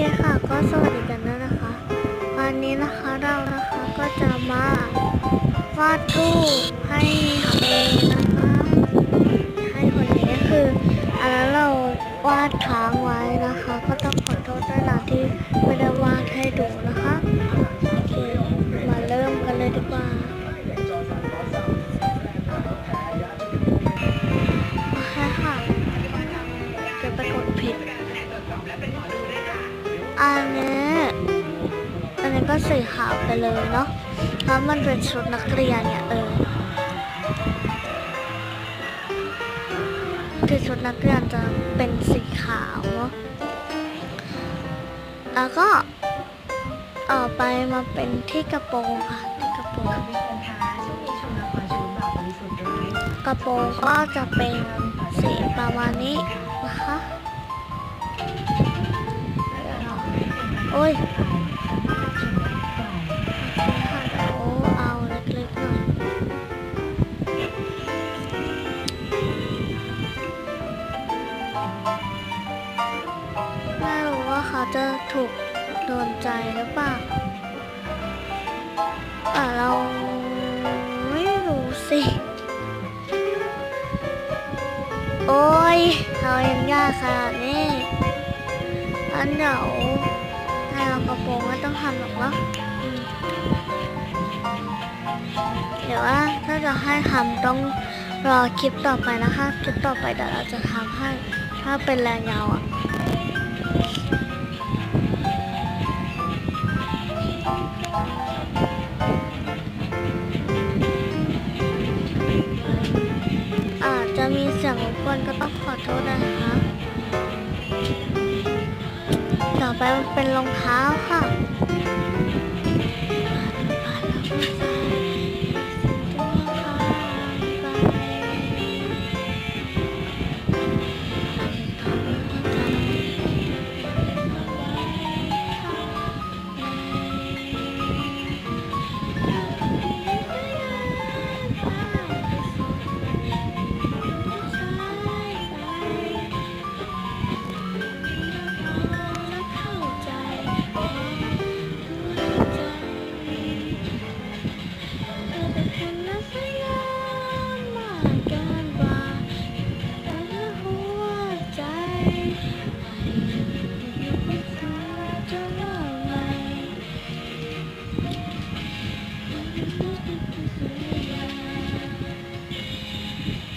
เคค่ะก็สวัสดีกันแล้วนะคะ วันนี้นะคะเรานะคะก็จะมาวาดรูปให้เองนะคะให้คนนี้คืออันนั้นเราวาดค้างไว้นะคะ ก็ต้องขอโทษด้วยนะที่ มันเป็นชุดนักเรียนเนี่ยเออคือชุดนักเรียนจะเป็นสีขาวเนาะแล้วก็เอาไปมาเป็นที่กระโปรงค่ะที่กระโปรงกระโปรงก็จะเป็นสีประมาณนี้นะคะโอ้ย ไม่รู้ว่าเขาจะถูกโดนใจหรือเปล่าแต่เราไม่รู้สิ โอ้ยเรายังยากขนาดนี้อันเดี๋ยวให้เรากระโปรงไม่ต้องทำหรอกเนาะอืมเดี๋ยวว่าถ้าจะให้ทำต้องรอคลิปต่อไปนะคะ คลิปต่อไปเดี๋ยวเราจะทำให้ ถ้าเป็นแรงยาวอะอาจจะมีเสียงรบกวนก็ต้องขอโทษนะคะ ต่อไปมันเป็นรองเท้าค่ะ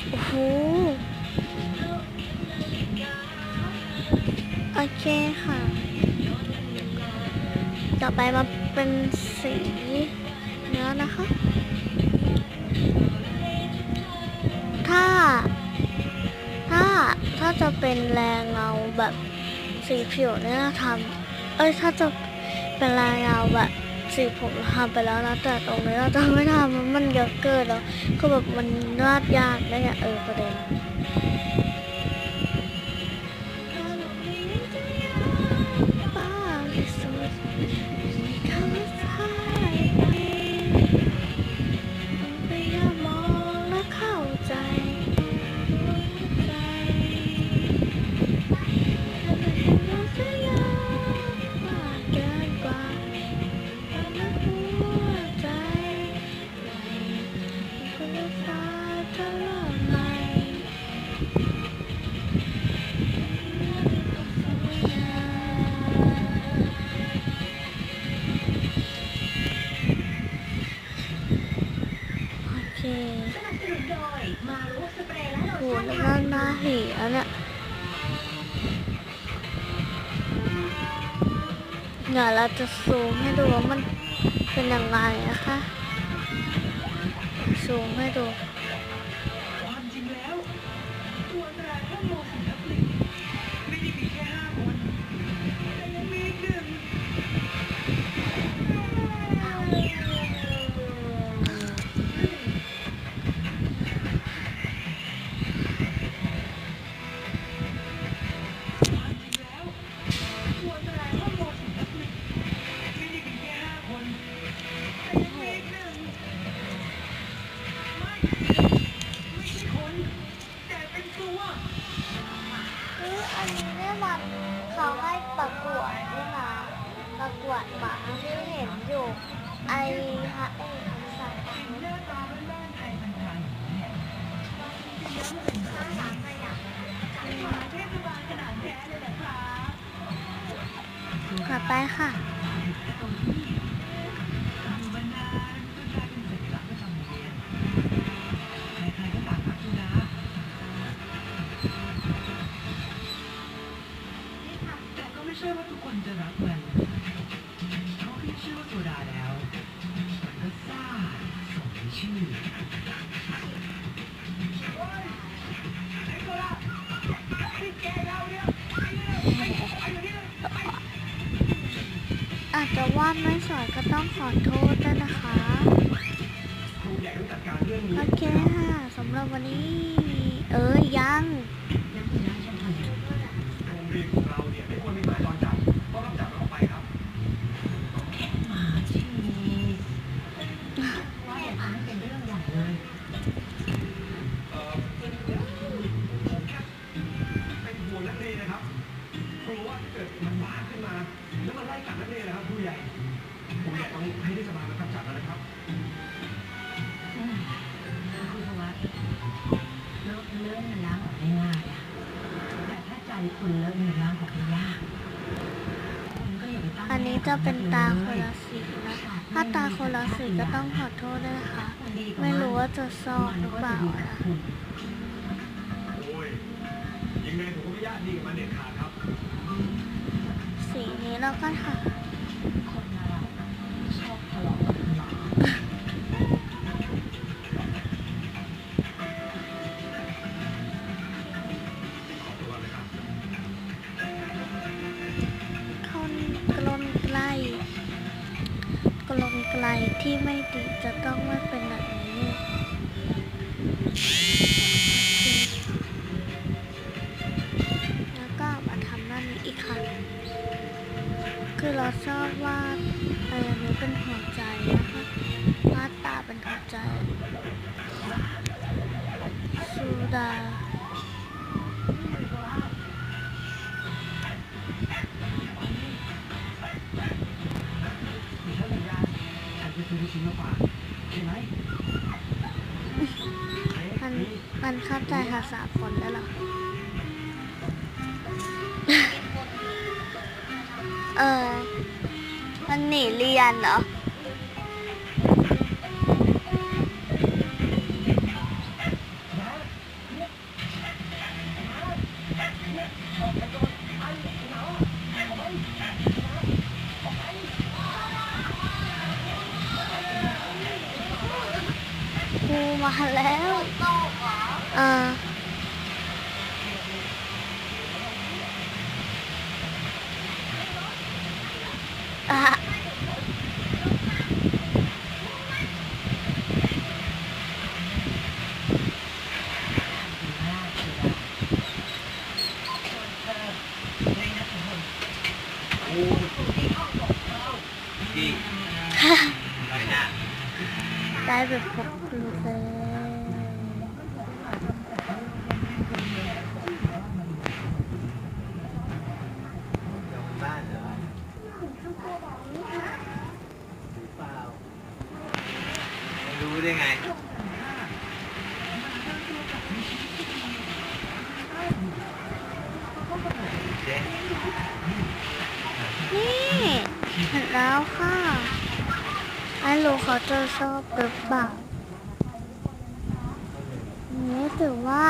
โอ้โหโอเคค่ะ ต่อไปมาเป็นสีเนื้อนะคะ ถ้าถ้า ถ้าจะเป็นแรงเงาแบบสีผิวเนี่ยทำเอ้ยถ้าจะเป็นแรงเงาแบบสีผมทำไปแล้วนะแต่ตรงนี้เราจะไม่ทำมันมันเยอะเกินแล้วก็แบบมันวาดยากนะเนี่ยเออประเด็น เดี๋ยวเราจะซูมให้ดูว่ามันเป็นยังไงนะคะซูมให้ดู อันนี้ได้มาเขาให้ประกวดด้วยนประกวดหมาที่เห็นอยู่ ไอฮะเออไปค่ะ แต่ก็ไม่ใช่ว่าทุกคนจะรักมันเพราะขึ้นชื่อว่าโซดาแล้วมันก็ซ่าสมชื่ออาจจะวาดไม่สวยก็ต้องขอโทษด้วยนะคะ โอเคค่ะสำหรับวันนี้ เอ้ยยัง แต่ถ้าใจคุณเลอะมันล้างออกได้ยากคุณก็อย่าไปตั้งอันนี้จะเป็นตาคนลละสีนะถ้าตาคนละสีก็ต้องขอโทษด้วยนะคะไม่รู้ว่าจะซอกหรือเปล่านะโอ้ยยังไงผมก็ไม่ญาติดีกับมันเด็ดขาดครับ สีนี้เราก็ทค ไกลที่ไม่ดีจะต้องไม่เป็นแบบนี้แล้วก็มาทำด้านนี้อีกค่ะคือเราชอบวาดอะไรนี้เป็นหัวใจนะคะวาดตาเป็นหัวใจ สุดา ฉันจะซื้อลูกชิ้นมาฝากใช่ไหมมันมันเข้าใจภาษาคนแล้วหรอ เออ มันหนีเรียนเหรอ ไรนะ ได้แบบครบครูเลย เดี๋ยวบ้านเหรอหรือเปล่าไม่รู้ได้ไง เห็นแล้วค่ะไม่รู้เขาจะชอบหรือเปล่านี่ถือว่า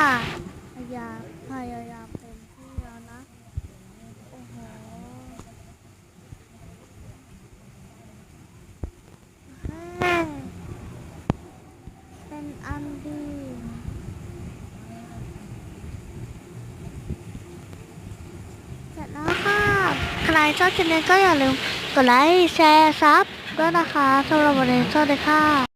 พยายามพยายามเต็มที่แล้วนะ โอ้โหเฮ้ยเป็นอันดีเสร็จแล้วค่ะ ใครชอบคลิปนี้ก็อย่าลืม กดไลค์แชร์ซับด้วยนะคะสำหรับวันนี้สวัสดีค่ะ